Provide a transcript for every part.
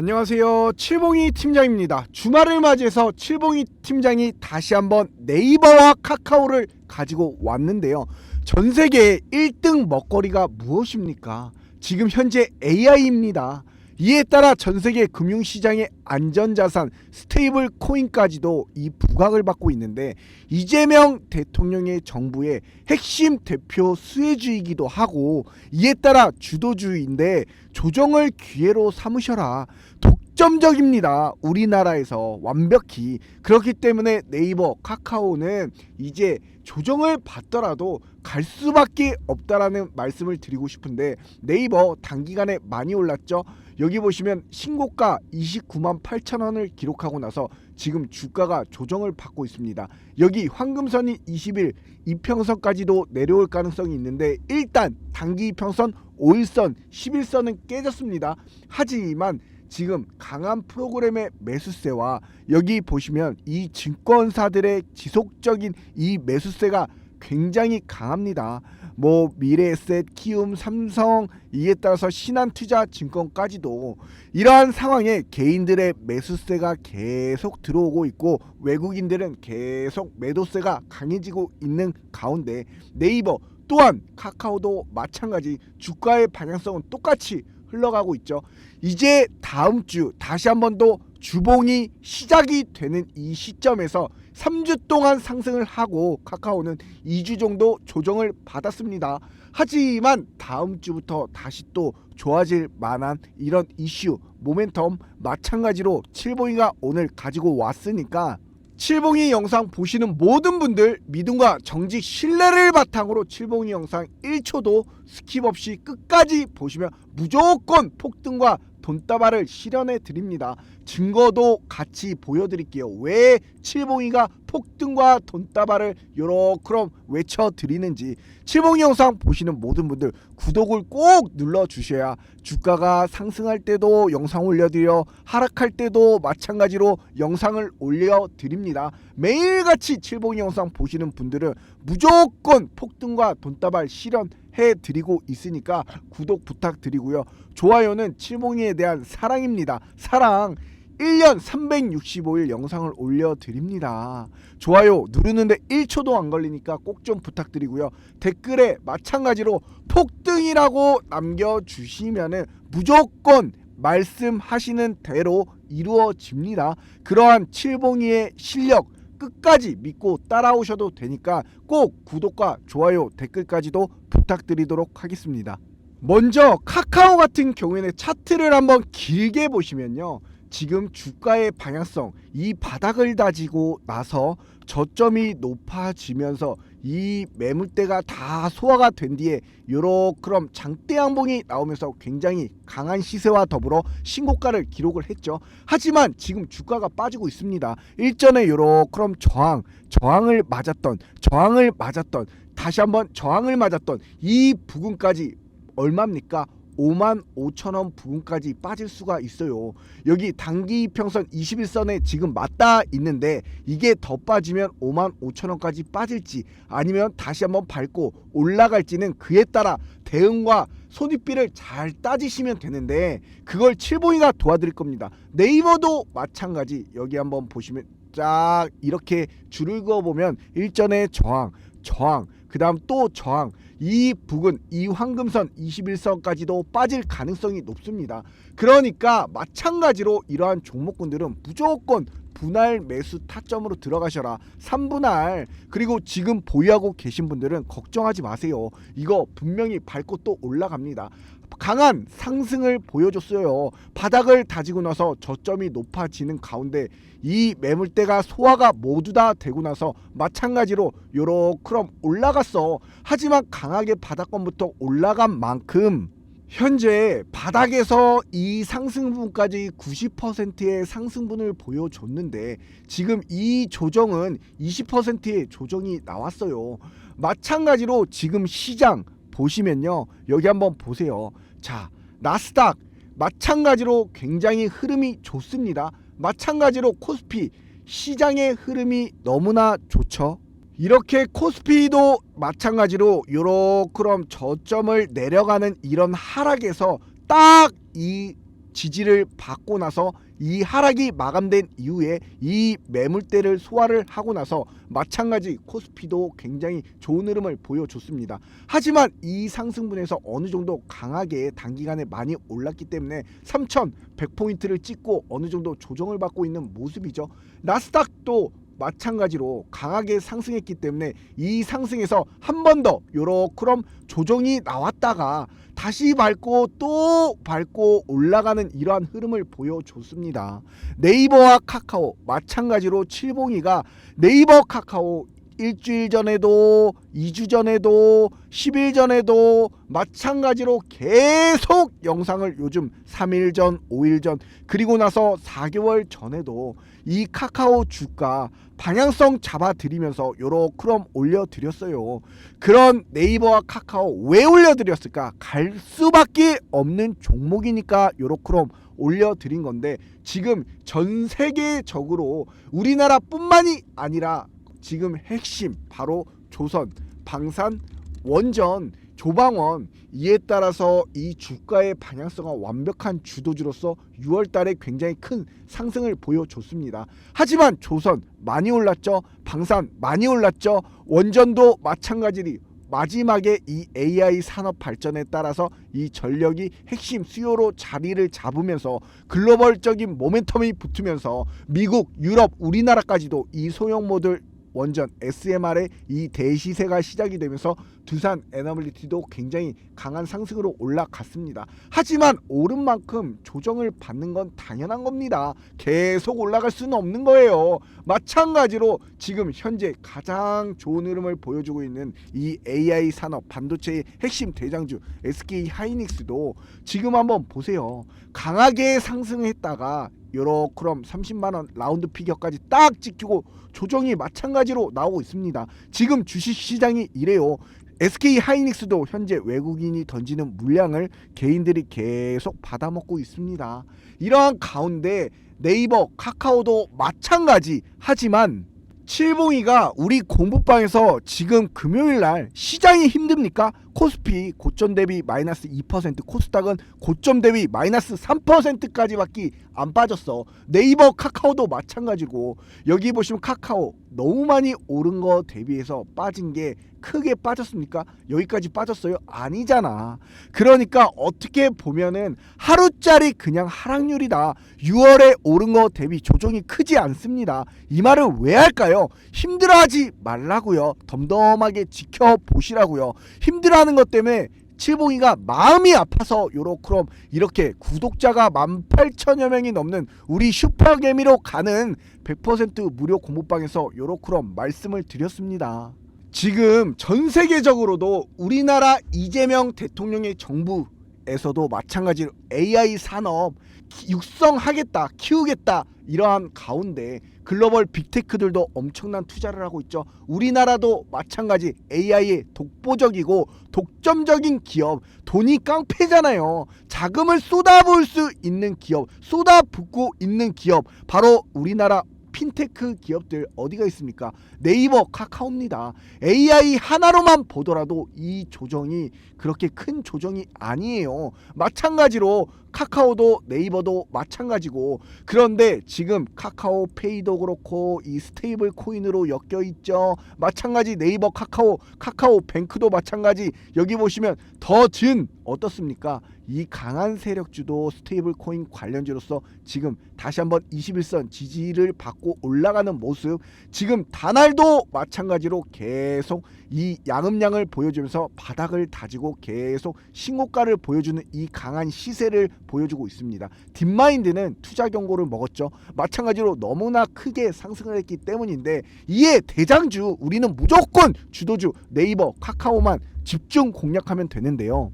안녕하세요. 칠봉이 팀장입니다. 주말을 맞이해서 칠봉이 팀장이 다시 한번 네이버와 카카오를 가지고 왔는데요. 전 세계 1등 먹거리가 무엇입니까? 지금 현재 AI입니다. 이에 따라 전 세계 금융시장의 안전자산 스테이블 코인까지도 이 부각을 받고 있는데 이재명 대통령의 정부의 핵심 대표 수혜주이기도 하고 이에 따라 주도주의인데 조정을 기회로 삼으셔라. 독점적입니다. 우리나라에서 완벽히 그렇기 때문에 네이버, 카카오는 이제 조정을 받더라도 갈 수밖에 없다라는 말씀을 드리고 싶은데 네이버 단기간에 많이 올랐죠. 여기 보시면 신고가 29만 8천 원을 기록하고 나서 지금 주가가 조정을 받고 있습니다. 여기 황금선이 20일 이평선까지도 내려올 가능성이 있는데 일단 단기 이평선 5일선 11선은 깨졌습니다. 하지만 지금 강한 프로그램의 매수세와 여기 보시면 이 증권사들의 지속적인 이 매수세가 굉장히 강합니다. 뭐 미래에셋, 키움, 삼성 이에 따라서 신한투자증권까지도 이러한 상황에 개인들의 매수세가 계속 들어오고 있고 외국인들은 계속 매도세가 강해지고 있는 가운데 네이버 또한 카카오도 마찬가지 주가의 방향성은 똑같이 흘러가고 있죠. 이제 다음 주 다시 한 번 더 주봉이 시작이 되는 이 시점에서 3주 동안 상승을 하고 카카오는 2주 정도 조정을 받았습니다. 하지만 다음 주부터 다시 또 좋아질 만한 이런 이슈 모멘텀 마찬가지로 칠봉이가 오늘 가지고 왔으니까 칠봉이 영상 보시는 모든 분들 믿음과 정직 신뢰를 바탕으로 칠봉이 영상 1초도 스킵 없이 끝까지 보시면 무조건 폭등과 돈다발을 실현해 드립니다. 증거도 같이 보여드릴게요. 왜 칠봉이가 폭등과 돈다발을 요렇게 외쳐 드리는지 칠봉이 영상 보시는 모든 분들 구독을 꼭 눌러 주셔야 주가가 상승할 때도 영상 올려드려 하락할 때도 마찬가지로 영상을 올려 드립니다. 매일같이 칠봉이 영상 보시는 분들은 무조건 폭등과 돈다발 실현 해 드리고 있으니까 구독 부탁드리고요. 좋아요는 칠봉이에 대한 사랑입니다. 사랑. 1년 365일 영상을 올려 드립니다. 좋아요 누르는데 1초도 안 걸리니까 꼭 좀 부탁드리고요. 댓글에 마찬가지로 폭등이라고 남겨 주시면은 무조건 말씀하시는 대로 이루어집니다. 그러한 칠봉이의 실력 끝까지 믿고 따라오셔도 되니까 꼭 구독과 좋아요 댓글까지도 부탁드리도록 하겠습니다. 먼저 카카오 같은 경우에는 차트를 한번 길게 보시면요. 지금 주가의 방향성 이 바닥을 다지고 나서 저점이 높아지면서 이 매물대가 다 소화가 된 뒤에 요렇게럼 장대 양봉이 나오면서 굉장히 강한 시세와 더불어 신고가를 기록을 했죠. 하지만 지금 주가가 빠지고 있습니다. 일전에 요렇게럼 저항, 저항을 맞았던, 저항을 맞았던, 다시 한번 저항을 맞았던 이 부근까지 얼마입니까? 5만 5천 원 부근까지 빠질 수가 있어요. 여기 단기 평선 21선에 지금 맞닿아 있는데 이게 더 빠지면 5만 5천 원까지 빠질지 아니면 다시 한번 밟고 올라갈지는 그에 따라 대응과 손익비를 잘 따지시면 되는데 그걸 칠봉이가 도와드릴 겁니다. 네이버도 마찬가지 여기 한번 보시면 쫙 이렇게 줄을 그어 보면 일전에 저항, 저항, 그 다음 또 저항 이 부근 이 황금선 21선까지도 빠질 가능성이 높습니다. 그러니까 마찬가지로 이러한 종목군들은 무조건 분할 매수 타점으로 들어가셔라. 3분할 그리고 지금 보유하고 계신 분들은 걱정하지 마세요. 이거 분명히 밟고 또 올라갑니다. 강한 상승을 보여줬어요. 바닥을 다지고 나서 저점이 높아지는 가운데 이 매물대가 소화가 모두 다 되고 나서 마찬가지로 요렇게 올라갔어. 하지만 강하게 바닥권부터 올라간 만큼 현재 바닥에서 이 상승분까지 90%의 상승분을 보여줬는데 지금 이 조정은 20%의 조정이 나왔어요. 마찬가지로 지금 시장 보시면요. 여기 한번 보세요. 자, 나스닥 마찬가지로 굉장히 흐름이 좋습니다. 마찬가지로 코스피 시장의 흐름이 너무나 좋죠. 이렇게 코스피도 마찬가지로 요렇게럼 저점을 내려가는 이런 하락에서 딱 이 지지를 받고 나서 이 하락이 마감된 이후에 이 매물대를 소화를 하고 나서 마찬가지 코스피도 굉장히 좋은 흐름을 보여줬습니다. 하지만 이 상승분에서 어느 정도 강하게 단기간에 많이 올랐기 때문에 3,100포인트를 찍고 어느 정도 조정을 받고 있는 모습이죠. 나스닥도 마찬가지로 강하게 상승했기 때문에 이 상승에서 한 번 더 요렇게럼 조정이 나왔다가 다시 밟고 또 밟고 올라가는 이러한 흐름을 보여줬습니다. 네이버와 카카오 마찬가지로 칠봉이가 네이버 카카오 일주일 전에도 2주 전에도 10일 전에도 마찬가지로 계속 영상을 요즘 3일 전, 5일 전 그리고 나서 4개월 전에도 이 카카오 주가 방향성 잡아드리면서 요렇게럼 올려드렸어요. 그런 네이버와 카카오 왜 올려드렸을까? 갈 수밖에 없는 종목이니까 요렇게럼 올려드린 건데 지금 전 세계적으로 우리나라뿐만이 아니라 지금 핵심 바로 조선, 방산, 원전, 조방원 이에 따라서 이 주가의 방향성과 완벽한 주도주로서 6월 달에 굉장히 큰 상승을 보여줬습니다. 하지만 조선 많이 올랐죠. 방산 많이 올랐죠. 원전도 마찬가지로 마지막에 이 AI 산업 발전에 따라서 이 전력이 핵심 수요로 자리를 잡으면서 글로벌적인 모멘텀이 붙으면서 미국, 유럽, 우리나라까지도 이 소형 모듈 원전 SMR의 이 대시세가 시작이 되면서 두산 에너빌리티도 굉장히 강한 상승으로 올라갔습니다. 하지만 오른 만큼 조정을 받는 건 당연한 겁니다. 계속 올라갈 수는 없는 거예요. 마찬가지로 지금 현재 가장 좋은 흐름을 보여주고 있는 이 AI 산업 반도체의 핵심 대장주 SK 하이닉스도 지금 한번 보세요. 강하게 상승했다가 요렇게럼 30만 원 라운드 피겨까지 딱 지키고 조정이 마찬가지로 나오고 있습니다. 지금 주식 시장이 이래요. SK 하이닉스도 현재 외국인이 던지는 물량을 개인들이 계속 받아먹고 있습니다. 이러한 가운데 네이버, 카카오도 마찬가지 하지만 칠봉이가 우리 공부방에서 지금 금요일 날 시장이 힘듭니까? 코스피 고점 대비 마이너스 2% 코스닥은 고점 대비 마이너스 3%까지밖에 안 빠졌어. 네이버 카카오도 마찬가지고 여기 보시면 카카오 너무 많이 오른 거 대비해서 빠진 게 크게 빠졌습니까? 여기까지 빠졌어요? 아니잖아. 그러니까 어떻게 보면은 하루짜리 그냥 하락률이다. 6월에 오른 거 대비 조정이 크지 않습니다. 이 말을 왜 할까요? 힘들어하지 말라고요. 덤덤하게 지켜보시라고요. 힘들어하는 것 때문에 칠봉이가 마음이 아파서 요렇게럼 이렇게 구독자가 18,000여 명이 넘는 우리 슈퍼개미로 가는 100% 무료 공부방에서 요렇게럼 말씀을 드렸습니다. 지금 전 세계적으로도 우리나라 이재명 대통령의 정부에서도 마찬가지로 AI 산업 기- 육성하겠다, 키우겠다 이러한 가운데 글로벌 빅테크들도 엄청난 투자를 하고 있죠. 우리나라도 마찬가지 AI의 독보적이고 독점적인 기업, 돈이 깡패잖아요. 자금을 쏟아부을 수 있는 기업, 쏟아붓고 있는 기업, 바로 우리나라 핀테크 기업들 어디가 있습니까? 네이버, 카카오입니다. AI 하나로만 보더라도 이 조정이 그렇게 큰 조정이 아니에요. 마찬가지로 카카오도 네이버도 마찬가지고 그런데 지금 카카오페이도 그렇고 이 스테이블 코인으로 엮여 있죠. 마찬가지 네이버 카카오 카카오 뱅크도 마찬가지 여기 보시면 더든 어떻습니까? 이 강한 세력주도 스테이블 코인 관련주로서 지금 다시 한번 21선 지지를 받고 올라가는 모습 지금 다날도 마찬가지로 계속 이 양음량을 보여주면서 바닥을 다지고 계속 신고가를 보여주는 이 강한 시세를 보여주고 있습니다. 딥마인드는 투자 경고를 먹었죠. 마찬가지로 너무나 크게 상승을 했기 때문인데 이에 대장주 우리는 무조건 주도주 네이버 카카오만 집중 공략하면 되는데요.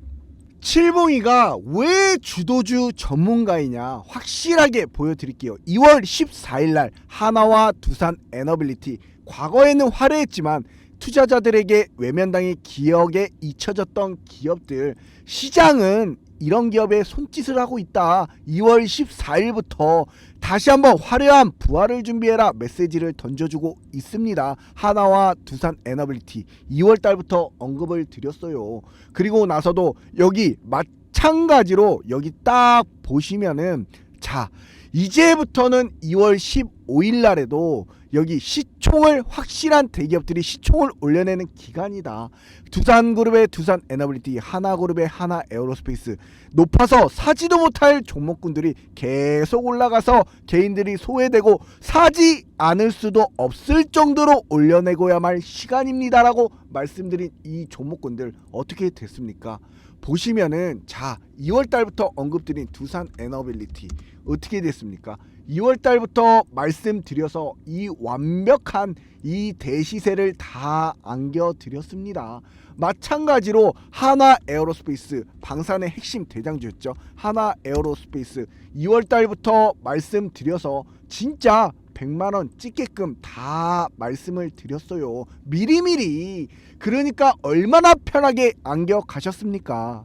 칠봉이가 왜 주도주 전문가이냐 확실하게 보여드릴게요. 2월 14일 날 하나와 두산 에너빌리티 과거에는 화려했지만 투자자들에게 외면당의 기억에 잊혀졌던 기업들 시장은 이런 기업에 손짓을 하고 있다. 2월 14일부터 다시 한번 화려한 부활을 준비해라 메시지를 던져주고 있습니다. 하나와 두산 에너빌리티 2월 달부터 언급을 드렸어요. 그리고 나서도 여기 마찬가지로 여기 딱 보시면은 자 이제부터는 2월 15일 날에도 여기 시총을 확실한 대기업들이 시총을 올려내는 기간이다. 두산그룹의 두산 에너빌리티, 하나그룹의 하나 에어로스페이스 높아서 사지도 못할 종목군들이 계속 올라가서 개인들이 소외되고 사지 않을 수도 없을 정도로 올려내고야 말 시간입니다라고 말씀드린 이 종목군들 어떻게 됐습니까? 보시면은 자 2월 달부터 언급드린 두산 에너빌리티 어떻게 됐습니까? 2월 달부터 말씀드려서 이 완벽한 이 대시세를 다 안겨드렸습니다. 마찬가지로 하나 에어로스페이스 방산의 핵심 대장주였죠. 하나 에어로스페이스 2월 달부터 말씀드려서 진짜 100만 원 찍게끔 다 말씀을 드렸어요. 미리미리. 그러니까 얼마나 편하게 안겨 가셨습니까?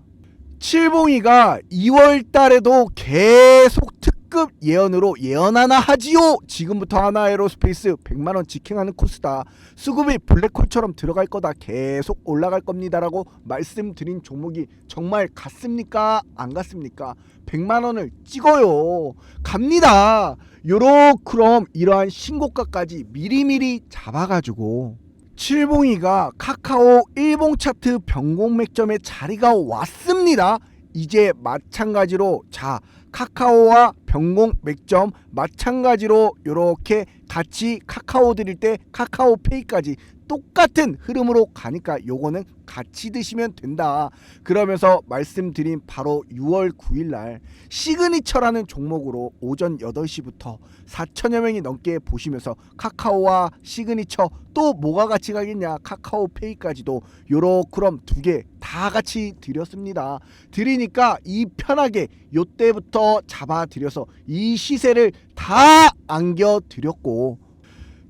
칠봉이가 2월 달에도 계속 특급 예언으로 예언 하나 하지요. 지금부터 하나 에로스페이스 100만 원 직행하는 코스다. 수급이 블랙홀처럼 들어갈 거다. 계속 올라갈 겁니다라고 말씀드린 종목이 정말 같습니까? 안 같습니까? 100만 원을 찍어요. 갑니다. 요렇그럼 이러한 신고가까지 미리미리 잡아가지고 칠봉이가 카카오 일봉 차트 변공 맥점에 자리가 왔습니다. 이제 마찬가지로 자 카카오와 변공 맥점 마찬가지로 이렇게 같이 카카오 드릴 때 카카오페이까지 똑같은 흐름으로 가니까 요거는 같이 드시면 된다. 그러면서 말씀드린 바로 6월 9일 날 시그니처라는 종목으로 오전 8시부터 4천여 명이 넘게 보시면서 카카오와 시그니처 또 뭐가 같이 가겠냐 카카오페이까지도 요렇그럼 두 개 다 같이 드렸습니다. 드리니까 이 편하게 요때부터 잡아 드려서 이 시세를 다 안겨 드렸고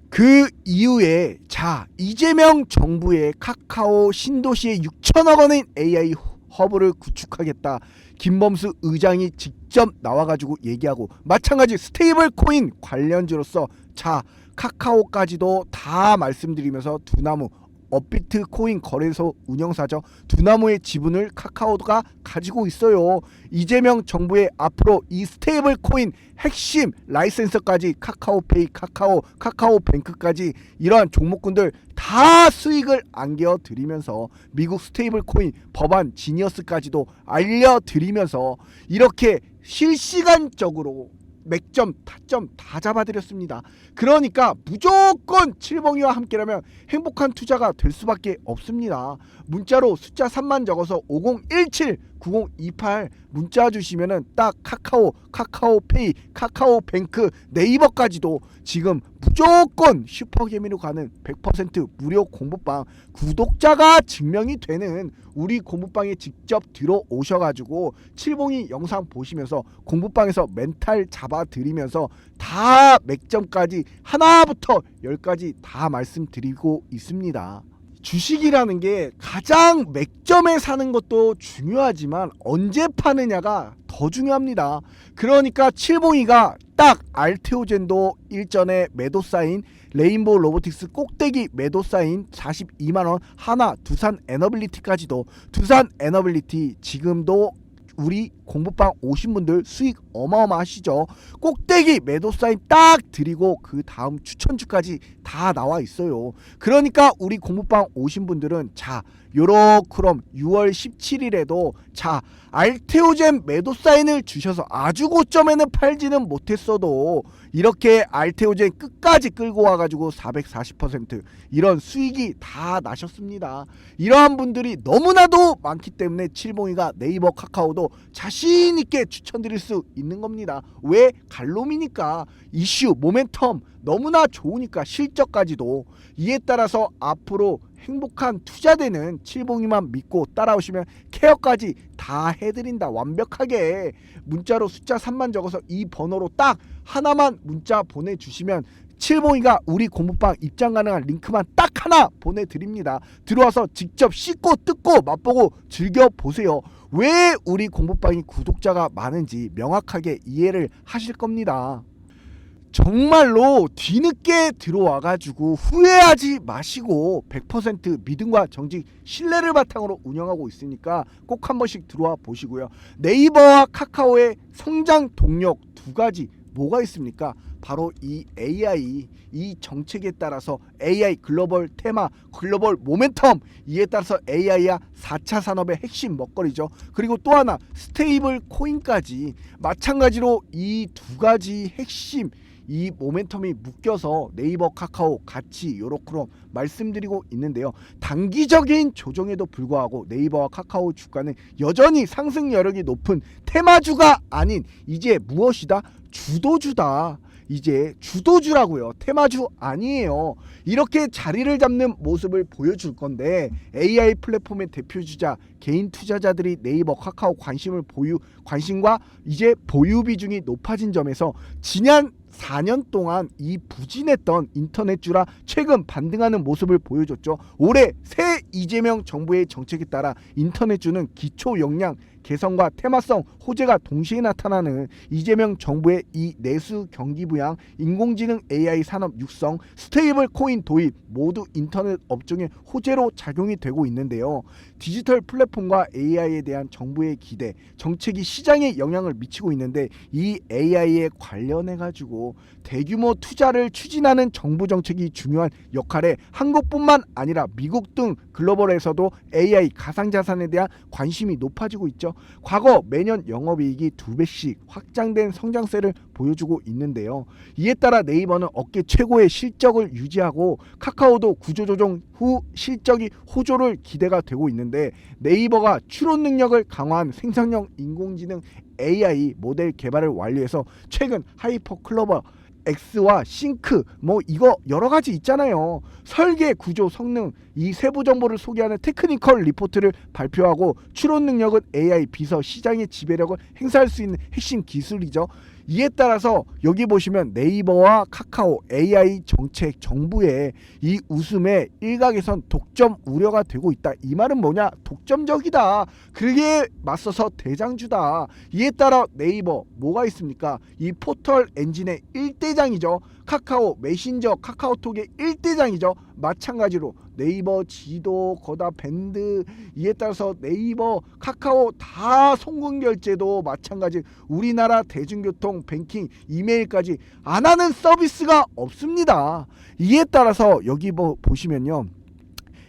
그 이후에 자 이재명 정부의 카카오 신도시에 6천억 원의 AI 허브를 구축하겠다. 김범수 의장이 직접 나와가지고 얘기하고 마찬가지 스테이블 코인 관련주로서 자 카카오까지도 다 말씀드리면서 두나무 업비트 코인 거래소 운영사죠. 두나무의 지분을 카카오가 가지고 있어요. 이재명 정부의 앞으로 이 스테이블 코인 핵심 라이센서까지 카카오페이, 카카오, 카카오뱅크까지 이러한 종목군들 다 수익을 안겨드리면서 미국 스테이블 코인 법안 지니어스까지도 알려드리면서 이렇게 실시간적으로 맥점, 타점 다 잡아드렸습니다. 그러니까 무조건 칠봉이와 함께라면 행복한 투자가 될 수밖에 없습니다. 문자로 숫자 3만 적어서 5017 9028 문자 주시면은 딱 카카오, 카카오페이, 카카오뱅크, 네이버까지도 지금 무조건 슈퍼개미로 가는 100% 무료 공부방 구독자가 증명이 되는 우리 공부방에 직접 들어오셔가지고 칠봉이 영상 보시면서 공부방에서 멘탈 잡아드리면서 다 맥점까지 하나부터 열까지 다 말씀드리고 있습니다. 주식이라는 게 가장 맥점에 사는 것도 중요하지만 언제 파느냐가 더 중요합니다. 그러니까 칠봉이가 딱 알테오젠도 일전에 매도 사인 레인보우 로보틱스 꼭대기 매도 사인 42만 원 하나 두산 에너빌리티까지도 두산 에너빌리티 지금도 우리 공부방 오신 분들 수익 어마어마하시죠. 꼭대기 매도 사인 딱 드리고 그 다음 추천주까지 다 나와 있어요. 그러니까 우리 공부방 오신 분들은 자 요렇그럼 6월 17일에도 자 알테오젠 매도 사인을 주셔서 아주 고점에는 팔지는 못했어도 이렇게 알테오젠 끝까지 끌고 와가지고 440% 이런 수익이 다 나셨습니다. 이러한 분들이 너무나도 많기 때문에 칠봉이가 네이버 카카오도 자신 있게 추천드릴 수 있는 겁니다. 왜 갈롬이니까 이슈 모멘텀 너무나 좋으니까 실적까지도 이에 따라서 앞으로 행복한 투자되는 칠봉이만 믿고 따라오시면 케어까지 다 해드린다 완벽하게 문자로 숫자 3만 적어서 이 번호로 딱 하나만 문자 보내주시면 칠봉이가 우리 공부방 입장 가능한 링크만 딱 하나 보내드립니다. 들어와서 직접 씻고 뜯고 맛보고 즐겨보세요. 왜 우리 공부방이 구독자가 많은지 명확하게 이해를 하실 겁니다. 정말로 뒤늦게 들어와가지고 후회하지 마시고 100% 믿음과 정직 신뢰를 바탕으로 운영하고 있으니까 꼭 한 번씩 들어와 보시고요. 네이버와 카카오의 성장 동력 두 가지 뭐가 있습니까? 바로 이 AI 이 정책에 따라서 AI 글로벌 테마 글로벌 모멘텀 이에 따라서 AI야 4차 산업의 핵심 먹거리죠. 그리고 또 하나 스테이블 코인까지 마찬가지로 이 두 가지 핵심 이 모멘텀이 묶여서 네이버 카카오 같이 요렇게로 말씀드리고 있는데요. 단기적인 조정에도 불구하고 네이버와 카카오 주가는 여전히 상승 여력이 높은 테마주가 아닌 이제 무엇이다? 주도주다. 이제 주도주라고요. 테마주 아니에요. 이렇게 자리를 잡는 모습을 보여줄 건데 AI 플랫폼의 대표주자 개인 투자자들이 네이버 카카오 관심을 보유 관심과 이제 보유 비중이 높아진 점에서 지난 4년 동안 이 부진했던 인터넷주라 최근 반등하는 모습을 보여줬죠. 올해 새 이재명 정부의 정책에 따라 인터넷주는 기초 역량 개성과 테마성 호재가 동시에 나타나는 이재명 정부의 이 내수 경기 부양, 인공지능 AI 산업 육성, 스테이블 코인 도입 모두 인터넷 업종의 호재로 작용이 되고 있는데요. 디지털 플랫폼과 AI에 대한 정부의 기대, 정책이 시장에 영향을 미치고 있는데 이 AI에 관련해 가지고 대규모 투자를 추진하는 정부 정책이 중요한 역할에 한국뿐만 아니라 미국 등 글로벌에서도 AI 가상자산에 대한 관심이 높아지고 있죠. 과거 매년 영업이익이 두 배씩 확장된 성장세를 보여주고 있는데요. 이에 따라 네이버는 업계 최고의 실적을 유지하고 카카오도 구조조정 후 실적이 호조를 기대가 되고 있는데 네이버가 추론 능력을 강화한 생성형 인공지능 AI 모델 개발을 완료해서 최근 하이퍼 클로버 X와 싱크 뭐 이거 여러 가지 있잖아요. 설계, 구조, 성능 이 세부 정보를 소개하는 테크니컬 리포트를 발표하고 추론 능력은 AI 비서 시장의 지배력을 행사할 수 있는 핵심 기술이죠. 이에 따라서 여기 보시면 네이버와 카카오 AI 정책 정부의 이 웃음에 일각에선 독점 우려가 되고 있다. 이 말은 뭐냐? 독점적이다. 그게 맞서서 대장주다. 이에 따라 네이버 뭐가 있습니까? 이 포털 엔진의 1대장이죠. 카카오 메신저 카카오톡의 1대장이죠. 마찬가지로 네이버 지도 거다 밴드 이에 따라서 네이버 카카오 다 송금 결제도 마찬가지 우리나라 대중교통 뱅킹 이메일까지 안 하는 서비스가 없습니다. 이에 따라서 여기 뭐 보시면요.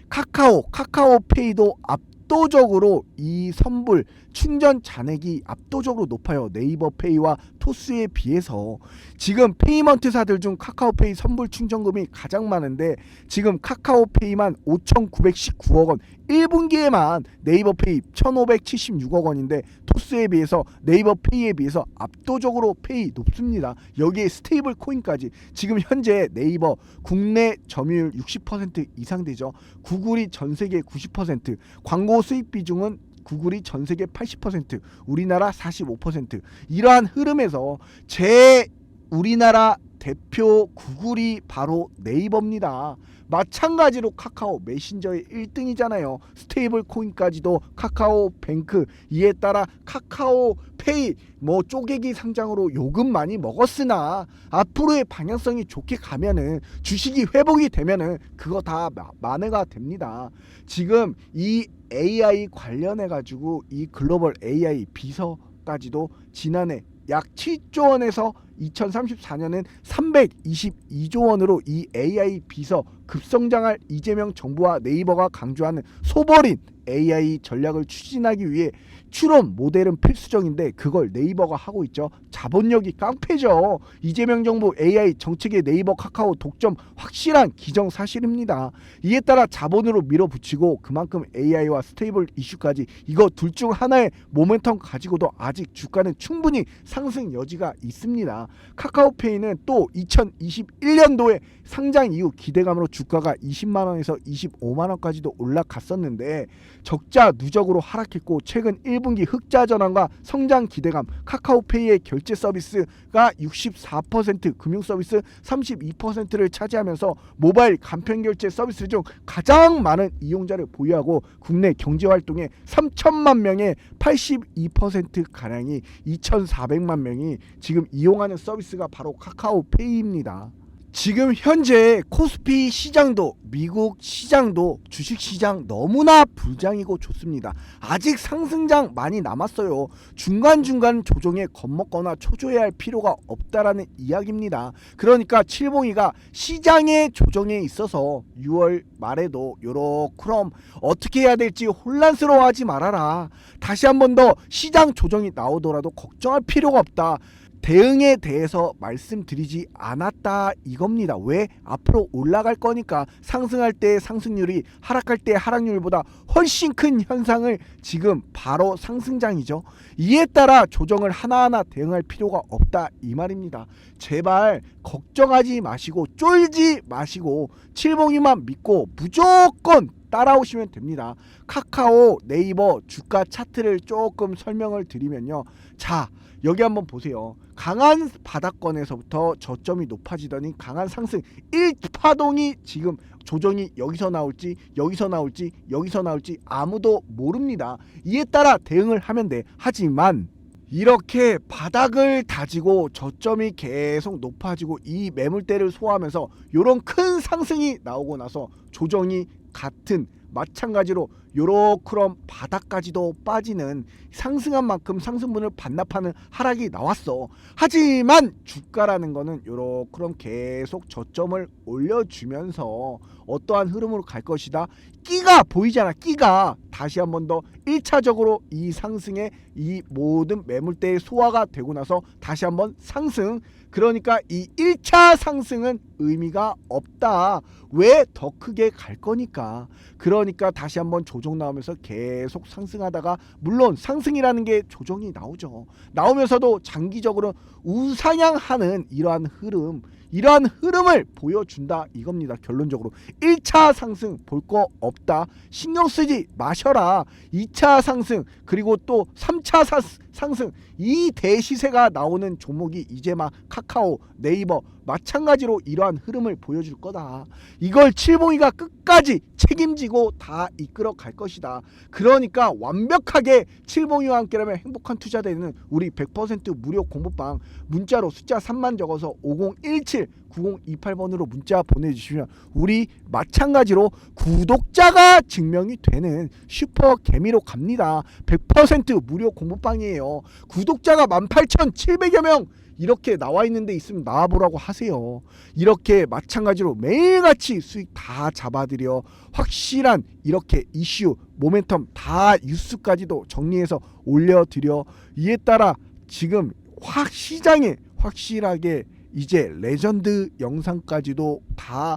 카카오 카카오페이도 압도적으로 이 선불 충전 잔액이 압도적으로 높아요. 네이버 페이와 토스에 비해서 지금 페이먼트사들 중 카카오페이 선불 충전금이 가장 많은데 지금 카카오페이만 5,919억 원 1분기에만 네이버페이 1,576억 원인데 토스에 비해서 네이버페이에 비해서 압도적으로 페이 높습니다. 여기에 스테이블 코인까지 지금 현재 네이버 국내 점유율 60% 이상 되죠. 구글이 전 세계 90% 광고 수익 비중은 구글이 전 세계 80% 우리나라 45% 이러한 흐름에서 제 우리나라 대표 구글이 바로 네이버입니다. 마찬가지로 카카오 메신저의 1등이잖아요. 스테이블 코인까지도 카카오 뱅크 이에 따라 카카오 페이 뭐 쪼개기 상장으로 요금 많이 먹었으나 앞으로의 방향성이 좋게 가면은 주식이 회복이 되면은 그거 다 마- 만회가 됩니다. 지금 이 AI 관련해 가지고 이 글로벌 AI 비서까지도 지난해 약 7조 원에서 2034년엔 322조 원으로 이 AI 비서 급성장할 이재명 정부와 네이버가 강조하는 소버린 AI 전략을 추진하기 위해 추론 모델은 필수적인데 그걸 네이버가 하고 있죠. 자본력이 깡패죠. 이재명 정부 AI 정책의 네이버 카카오 독점 확실한 기정사실입니다. 이에 따라 자본으로 밀어붙이고 그만큼 AI와 스테이블 이슈까지 이거 둘 중 하나의 모멘텀 가지고도 아직 주가는 충분히 상승 여지가 있습니다. 카카오페이는 또 2021년도에 상장 이후 기대감으로 주가가 20만 원에서 25만 원까지도 올라갔었는데 적자 누적으로 하락했고 최근 1 분기 흑자 전환과 성장 기대감 카카오페이의 결제 서비스가 64% 금융 서비스 32%를 차지하면서 모바일 간편 결제 서비스 중 가장 많은 이용자를 보유하고 국내 경제 활동의 3천만 명의 82% 가량이 2,400만 명이 지금 이용하는 서비스가 바로 카카오페이입니다. 지금 현재 코스피 시장도 미국 시장도 주식 시장 너무나 불장이고 좋습니다. 아직 상승장 많이 남았어요. 중간중간 조정에 겁먹거나 초조해야 할 필요가 없다라는 이야기입니다. 그러니까 칠봉이가 시장의 조정에 있어서 6월 말에도 요렇게 그럼 어떻게 해야 될지 혼란스러워하지 말아라. 다시 한 번 더 시장 조정이 나오더라도 걱정할 필요가 없다. 대응에 대해서 말씀드리지 않았다 이겁니다. 왜? 앞으로 올라갈 거니까 상승할 때 상승률이 하락할 때 하락률보다 훨씬 큰 현상을 지금 바로 상승장이죠. 이에 따라 조정을 하나하나 대응할 필요가 없다 이 말입니다. 제발 걱정하지 마시고 쫄지 마시고 칠봉이만 믿고 무조건 따라오시면 됩니다. 카카오, 네이버 주가 차트를 조금 설명을 드리면요. 자, 여기 한번 보세요. 강한 바닥권에서부터 저점이 높아지더니 강한 상승 1파동이 지금 조정이 여기서 나올지 여기서 나올지 여기서 나올지 아무도 모릅니다. 이에 따라 대응을 하면 돼. 하지만 이렇게 바닥을 다지고 저점이 계속 높아지고 이 매물대를 소화하면서 이런 큰 상승이 나오고 나서 조정이 같은 마찬가지로 요렇크럼 바닥까지도 빠지는 상승한 만큼 상승분을 반납하는 하락이 나왔어. 하지만 주가라는 거는 요렇크럼 계속 저점을 올려주면서 어떠한 흐름으로 갈 것이다. 끼가 보이잖아. 끼가 다시 한 번 더 1차적으로 이 상승에 이 모든 매물대의 소화가 되고 나서 다시 한번 상승. 그러니까 이 1차 상승은 의미가 없다. 왜 더 크게 갈 거니까. 그러니까 다시 한번 조정 나오면서 계속 상승하다가 물론 상승이라는 게 조정이 나오죠. 나오면서도 장기적으로 우상향하는 이러한 흐름 이러한 흐름을 보여준다 이겁니다. 결론적으로 1차 상승 볼 거 없다. 신경 쓰지 마셔라. 2차 상승 그리고 또 3차 사, 상승 이 대시세가 나오는 종목이 이제 막 카카오, 네이버 마찬가지로 이러한 흐름을 보여줄 거다. 이걸 칠봉이가 끝까지 책임지고 다 이끌어 갈 것이다. 그러니까 완벽하게 칠봉이와 함께라면 행복한 투자되는 우리 100% 무료 공부방 문자로 숫자 3만 적어서 5017 9028번으로 문자 보내주시면 우리 마찬가지로 구독자가 증명이 되는 슈퍼 개미로 갑니다. 100% 무료 공부방이에요. 구독자가 18,700여 명 이렇게 나와 있는 데 있으면 나와보라고 하세요. 이렇게 마찬가지로 매일같이 수익 다 잡아드려 확실한 이렇게 이슈, 모멘텀 다 뉴스까지도 정리해서 올려드려 이에 따라 지금 확 시장에 확실하게 이제 레전드 영상까지도 다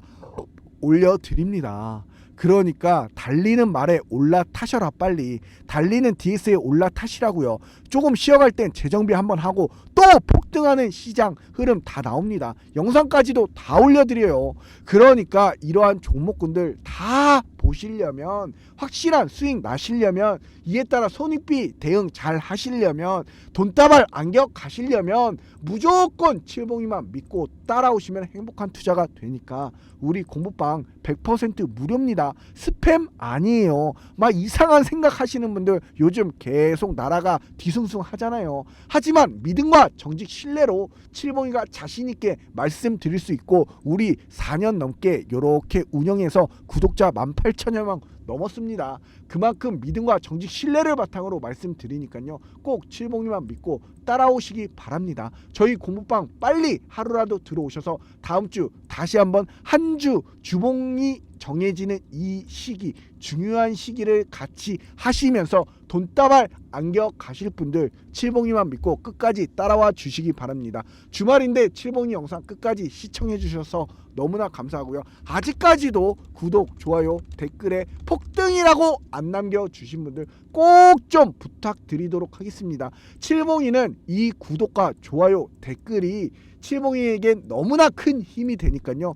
올려드립니다. 그러니까 달리는 말에 올라타셔라 빨리. 달리는 DS에 올라타시라고요. 조금 쉬어갈 땐 재정비 한번 하고 또 폭등하는 시장 흐름 다 나옵니다. 영상까지도 다 올려드려요. 그러니까 이러한 종목군들 다 보시려면 확실한 수익 나시려면 이에 따라 손익비 대응 잘 하시려면 돈다발 안겨 가시려면 무조건 칠봉이만 믿고 따라오시면 행복한 투자가 되니까 우리 공부방 100% 무료입니다. 스팸 아니에요. 막 이상한 생각하시는 분들 요즘 계속 나라가 뒤숭숭 하잖아요. 하지만 믿음과 정직 신뢰로 칠봉이가 자신 있게 말씀드릴 수 있고 우리 4년 넘게 이렇게 운영해서 구독자 18,000여 명 넘었습니다. 그만큼 믿음과 정직 신뢰를 바탕으로 말씀드리니까요. 꼭 칠봉이만 믿고 따라오시기 바랍니다. 저희 공부방 빨리 하루라도 들어오셔서 다음 주 다시 한번 한 주 주봉이 정해지는 이 시기 중요한 시기를 같이 하시면서 돈다발 안겨 가실 분들 칠봉이만 믿고 끝까지 따라와 주시기 바랍니다. 주말인데 칠봉이 영상 끝까지 시청해 주셔서 너무나 감사하고요. 아직까지도 구독, 좋아요, 댓글에 폭등이라고 안 남겨 주신 분들 꼭 좀 부탁드리도록 하겠습니다. 칠봉이는 이 구독과 좋아요, 댓글이 칠봉이에겐 너무나 큰 힘이 되니까요.